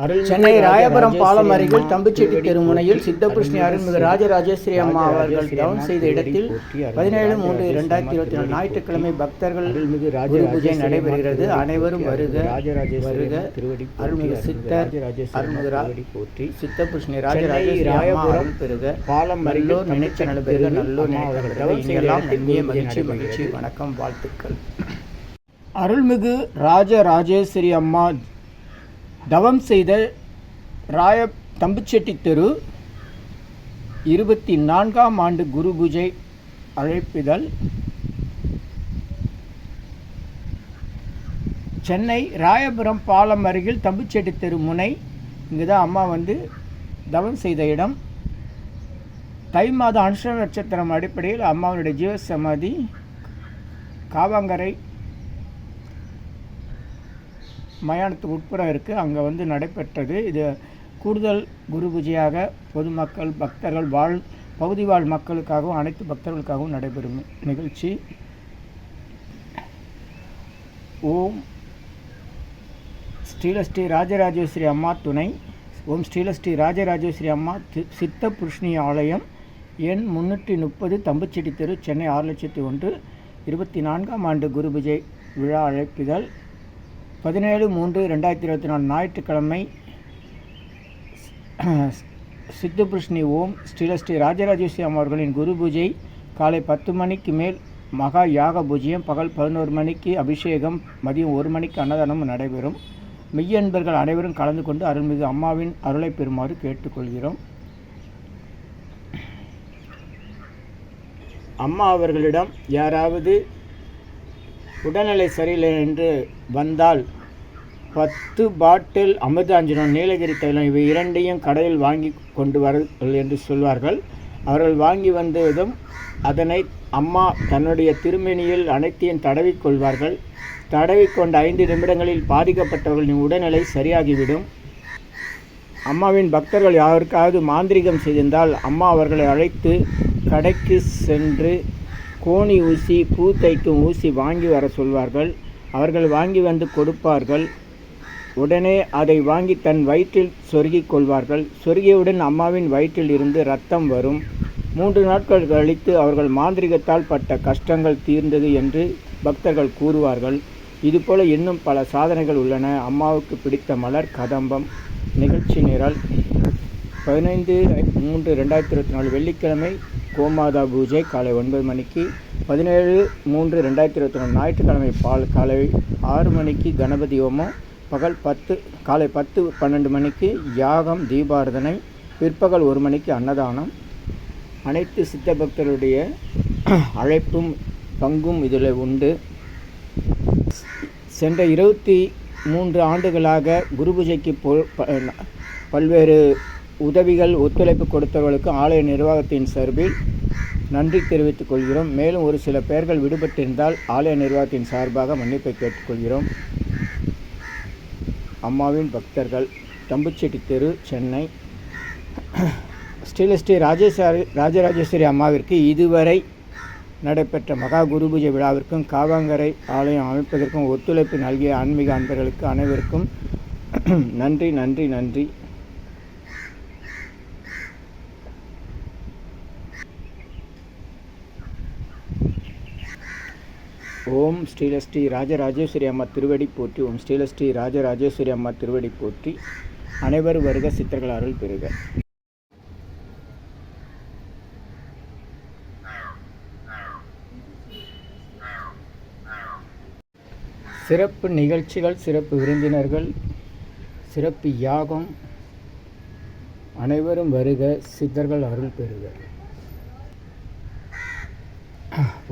சென்னை ராயபுரம் பாலம் அருகில் தம்புச்செட்டி தெருமுனையில் சித்தகிருஷ்ணி அருள்மிகு ராஜராஜேஸ்வரி அம்மா அவர்கள் டவுன் செய்த இடத்தில் பதினேழு மூன்று இரண்டாயிரத்தி இருபத்தி நாலு ஞாயிற்றுக்கிழமை பக்தர்கள் குரு பூஜை நடைபெறுகிறது. அனைவரும் வருக வருக. அருள்மிகு சித்தர் அருள்மிகு ரா- சித்தகிருஷ்ணி ராஜராஜேஸ்வரி அருள் பெறுக. பாலம் நல்லூர் நினைச்ச நல பெறுக நல்லூர் பூஜை மகிழ்ச்சி மகிழ்ச்சி. வணக்கம் வாழ்த்துக்கள். அருள்மிகு ராஜராஜேஸ்வரி அம்மா தவம் செய்த ராய தம்புச்செட்டி தெரு இருபத்தி நான்காம் ஆண்டு குரு பூஜை அழைப்பிதழ். சென்னை ராயபுரம் பாலம் அருகில் தம்புச்செட்டி தெரு முனை. இங்கே தான் அம்மா வந்து தவம் செய்த இடம். தை மாத அனுஷ நட்சத்திரம் அடிப்படையில் அம்மாவுடைய ஜீவ சமாதி காவாங்கரை மயானத்துக்கு உட்புறம் இருக்குது அங்கே வந்து நடைபெற்றது. இது கூடுதல் குரு பூஜையாக பொதுமக்கள் பக்தர்கள் வாழ் பகுதி வாழ் மக்களுக்காகவும் அனைத்து பக்தர்களுக்காகவும் நடைபெறும் நிகழ்ச்சி. ஓம் ஸ்ரீலஸ்ரீ ராஜராஜேஸ்வரி அம்மா துணை. ஓம் ஸ்ரீலஸ்ரீ ராஜராஜேஸ்வரி அம்மா தி- சித்த புருஷ்ணி ஆலயம் எண் முன்னூற்றி முப்பது தம்புச்செடி தெரு சென்னை ஆறு லட்சத்தி ஒன்று. இருபத்தி நான்காம் ஆண்டு குரு பூஜை விழா அழைப்பிதழ். பதினேழு மூன்று ரெண்டாயிரத்தி இருபத்தி நாலு ஞாயிற்றுக்கிழமை சித்துபிருஷ்ணி ஓம் ஸ்ரீலஸ்ரீ ராஜராஜேஸ்வரி அம்மா அவர்களின் குரு பூஜை காலை பத்து மணிக்கு மேல் மகா யாக பூஜ்யம் பகல் பதினோரு மணிக்கு அபிஷேகம் மதியம் ஒரு மணிக்கு அன்னதானமும் நடைபெறும். மெய்யன்பர்கள் அனைவரும் கலந்து கொண்டு அருள்மிகு அம்மாவின் அருளை பெறுமாறு கேட்டுக்கொள்கிறோம். அம்மா அவர்களிடம் யாராவது உடல்நிலை சரியில்லை என்று வந்தால் பத்து பாட்டில் அமிர்தாஞ்சனம் நீலகிரி தைலம் இவை இரண்டையும் கடையில் வாங்கி கொண்டு வாருங்கள் என்று சொல்வார்கள். அவர்கள் வாங்கி வந்ததும் அதனை அம்மா தன்னுடைய திருமணியில் அனைத்தையும் தடவி கொள்வார்கள். தடவிக்கொண்ட ஐந்து நிமிடங்களில் பாதிக்கப்பட்டவர்களின் உடல்நிலை சரியாகிவிடும். அம்மாவின் பக்தர்கள் யாருக்காவது மாந்திரிகம் செய்திருந்தால் அம்மா அவர்களை அழைத்து கடைக்கு சென்று கோணி ஊசி பூ தைக்கும் ஊசி வாங்கி வர சொல்வார்கள். அவர்கள் வாங்கி வந்து கொடுப்பார்கள். உடனே அதை வாங்கி தன் வயிற்றில் சொருகிக் கொள்வார்கள். சொருகியவுடன் அம்மாவின் வயிற்றில் இருந்து ரத்தம் வரும். மூன்று நாட்கள் கழித்து அவர்கள் மாந்திரிகத்தால் பட்ட கஷ்டங்கள் தீர்ந்தது என்று பக்தர்கள் கூறுவார்கள். இதுபோல இன்னும் பல சாதனைகள் உள்ளன. அம்மாவுக்கு பிடித்த மலர் கதம்பம் நிகழ்ச்சி நிரல். பதினைந்து மூன்று ரெண்டாயிரத்தி இருபத்தி நாலு வெள்ளிக்கிழமை கோமாதா பூஜை காலை ஒன்பது மணிக்கு பதினேழு மூன்று ரெண்டாயிரத்தி இருபத்தி ஒன்று ஞாயிற்றுக்கிழமை பால் காலை ஆறு மணிக்கு கணபதி ஹோமம் பகல் பத்து காலை பத்து பன்னெண்டு மணிக்கு யாகம் தீபாரதனை பிற்பகல் ஒரு மணிக்கு அன்னதானம். அனைத்து சித்த பக்தருடைய அழைப்பும் பங்கும் இதில் உண்டு. சென்ற இருபத்தி மூன்று ஆண்டுகளாக குரு பூஜைக்கு பொ- பல்வேறு உதவிகள் ஒத்துழைப்பு கொடுத்தவர்களுக்கு ஆலய நிர்வாகத்தின் சார்பில் நன்றி தெரிவித்துக் கொள்கிறோம். மேலும் ஒரு சில பெயர்கள் விடுபட்டிருந்தால் ஆலய நிர்வாகத்தின் சார்பாக மன்னிப்பை கேட்டுக்கொள்கிறோம். அம்மாவின் பக்தர்கள் தம்புச்செட்டி தெரு சென்னை. ஸ்ரீலஸ்ரீ ராஜேஸ்வரி ராஜராஜேஸ்வரி அம்மாவிற்கு இதுவரை நடைபெற்ற மகா குரு பூஜை விழாவிற்கும் காவாங்கரை ஆலயம் அமைப்பதற்கும் ஒத்துழைப்பு நல்கிய ஆன்மீக அன்பர்களுக்கு அனைவருக்கும் நன்றி நன்றி நன்றி. ஓம் ஸ்ரீலஸ்ரீ ராஜராஜேஸ்வரி அம்மா திருவடி போற்றி ஓம் ஸ்ரீலஸ்ரீ ராஜராஜேஸ்வரி அம்மா திருவடி போற்றி. அனைவரும் வருக சித்தர்கள் அருள் பெறுக. சிறப்பு நிகழ்ச்சிகள் சிறப்பு விருந்தினர்கள் சிறப்பு யாகம். அனைவரும் வருக சித்தர்கள் அருள் பெறுக.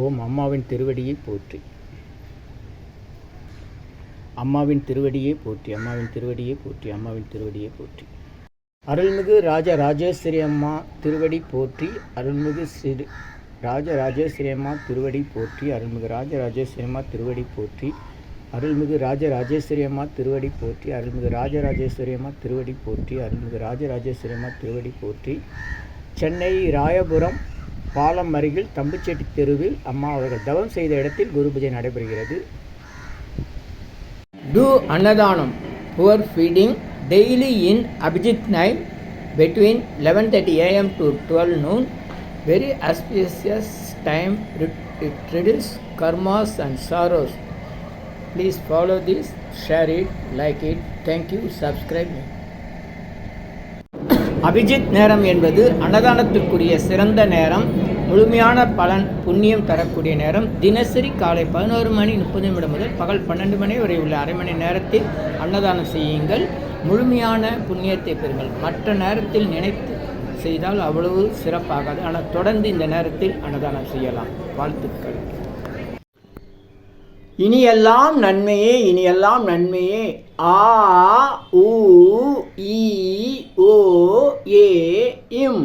ஓம் அம்மாவின் திருவடியை போற்றி. அம்மாவின் திருவடியை போற்றி அம்மாவின் திருவடியை போற்றி அம்மாவின் திருவடியை போற்றி. அருள்மிகு ராஜ ராஜேஸ்வரி அம்மா திருவடி போற்றி அருள்மிகு சிறு ராஜ ராஜேஸ்வரி அம்மா திருவடி போற்றி அருள்மிகு ராஜ ராஜேஸ்வரி அம்மா திருவடி போற்றி அருள்மிகு ராஜ ராஜேஸ்வரி அம்மா திருவடி போற்றி அருள்மிகு ராஜ ராஜேஸ்வரி அம்மா திருவடி போற்றி அருள்மிகு ராஜ ராஜேஸ்வரி அம்மா திருவடி போற்றி. சென்னை ராயபுரம் பாலம் அருகில் தம்புச்செட்டி தெருவில் அம்மா அவர்கள் தவம் செய்த இடத்தில் குரு பூஜை நடைபெறுகிறது Do Annadhanam, poor feeding, daily in Abhijit night between 11:30 a.m. to 12 noon. Very auspicious time. It it reduces karmas and sorrows. Please follow this, share it, like it. Thank you. Subscribe me. Abhijit நேரம் என்பது அன்னதானத்திற்குரிய சிறந்த நேரம் முழுமையான பலன் புண்ணியம் தரக்கூடிய நேரம். தினசரி காலை பதினோரு மணி முப்பது நிமிடம் முதல் பகல் பன்னெண்டு மணி வரை உள்ள அரை மணி நேரத்தில் அன்னதானம் செய்யுங்கள். முழுமையான புண்ணியத்தை பெறுங்கள். மற்ற நேரத்தில் நினைத்து செய்தால் அவ்வளவு சிறப்பாகாது. ஆனால் தொடர்ந்து இந்த நேரத்தில் அன்னதானம் செய்யலாம். வாழ்த்துக்கள். இனியெல்லாம் நன்மையே இனியெல்லாம் நன்மையே. ஆ உ ஈ ஓ ஏ இம்.